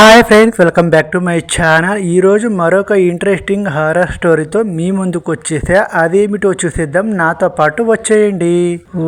Hi friends welcome back to my channel ఈరోజు మరొక interesting horror స్టోరీతో మీ ముందుకు వచ్చేసా అదేమిటో చూసేద్దాం. నాతో పాటు వచ్చేయండి.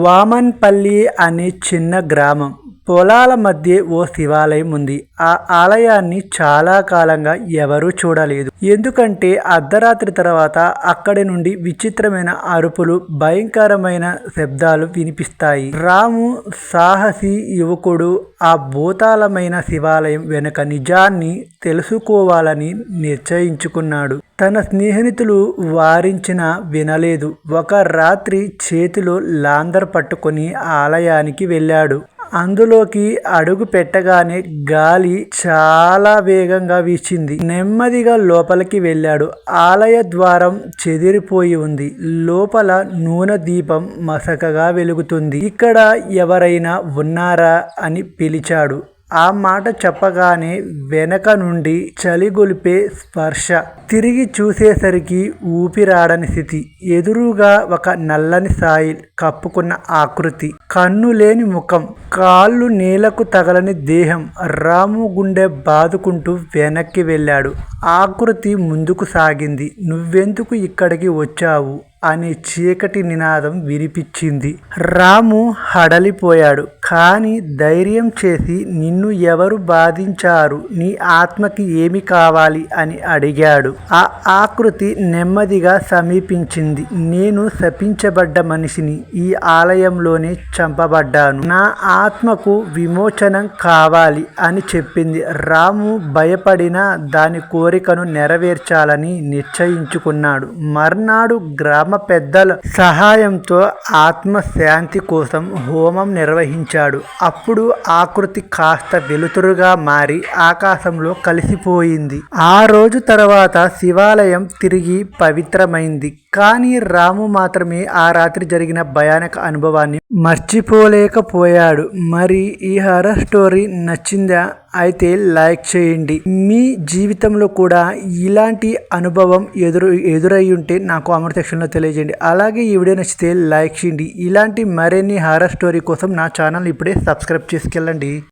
వామన్పల్లి అనే చిన్న గ్రామం. పొలాల మధ్య ఓ శివాలయం ఉంది. ఆ ఆలయాన్ని చాలా కాలంగా ఎవరూ చూడలేదు. ఎందుకంటే అర్ధరాత్రి తర్వాత అక్కడి నుండి విచిత్రమైన అరుపులు భయంకరమైన శబ్దాలు వినిపిస్తాయి. రాము సాహసి యువకుడు ఆ భూతాలమైన శివాలయం వెనుక నిజాన్ని తెలుసుకోవాలని నిశ్చయించుకున్నాడు. తన స్నేహితులు వారించిన వినలేదు. ఒక రాత్రి చేతిలో లాందర్ పట్టుకొని ఆలయానికి వెళ్ళాడు. అందులోకి అడుగు పెట్టగానే గాలి చాలా వేగంగా వీచింది. నెమ్మదిగా లోపలికి వెళ్ళాడు. ఆలయ ద్వారం చెదిరిపోయి ఉంది. లోపల నూనె దీపం మసకగా వెలుగుతుంది. ఇక్కడ ఎవరైనా ఉన్నారా అని పిలిచాడు. ఆ మాట చెప్పగానే వెనక నుండి చలిగొలిపే స్పర్శ. తిరిగి చూసేసరికి ఊపిరాడని స్థితి. ఎదురుగా ఒక నల్లని సాయిల్ కప్పుకున్న ఆకృతి. కన్ను లేని ముఖం. కాళ్ళు నేలకు తగలని దేహం. రాము గుండె బాదుకుంటూ వెనక్కి వెళ్ళాడు. ఆకృతి ముందుకు సాగింది. నువ్వెందుకు ఇక్కడికి వచ్చావు? అనే చీకటి నినాదం వినిపించింది. రాము హడలిపోయాడు. కానీ ధైర్యం చేసి నిన్ను ఎవరు బాధించారు? నీ ఆత్మకి ఏమి కావాలి? అని అడిగాడు. ఆ ఆకృతి నెమ్మదిగా సమీపించింది. నేను శపించబడ్డ మనిషిని ఈ ఆలయంలోనే చంపబడ్డాను. నా ఆత్మకు విమోచనం కావాలి అని చెప్పింది. రాము భయపడిన దాని కోరికను నెరవేర్చాలని నిశ్చయించుకున్నాడు. మర్నాడు గ్రామ పెద్దల సహాయంతో ఆత్మశాంతి కోసం హోమం నిర్వహించాడు. అప్పుడు ఆకృతి కాస్త వెలుతురుగా మారి ఆకాశంలో కలిసిపోయింది. ఆ రోజు తర్వాత శివాలయం తిరిగి పవిత్రమైంది. కానీ రాము మాత్రమే ఆ రాత్రి జరిగిన భయానక అనుభవాన్ని మర్చిపోలేకపోయాడు. మరి ఈ హర స్టోరీ నచ్చిందా? అయితే లైక్ చేయండి. మీ జీవితంలో కూడా ఇలాంటి అనుభవం ఎదురు ఎదురై ఉంటే నాకు కామెంట్ సెక్షన్లో తెలియజేయండి. అలాగే ఈ వీడియో నచ్చితే లైక్ చేయండి. ఇలాంటి మరిన్ని హారర్ స్టోరీ కోసం నా ఛానల్ ఇప్పుడే సబ్స్క్రైబ్ చేసుకెళ్ళండి.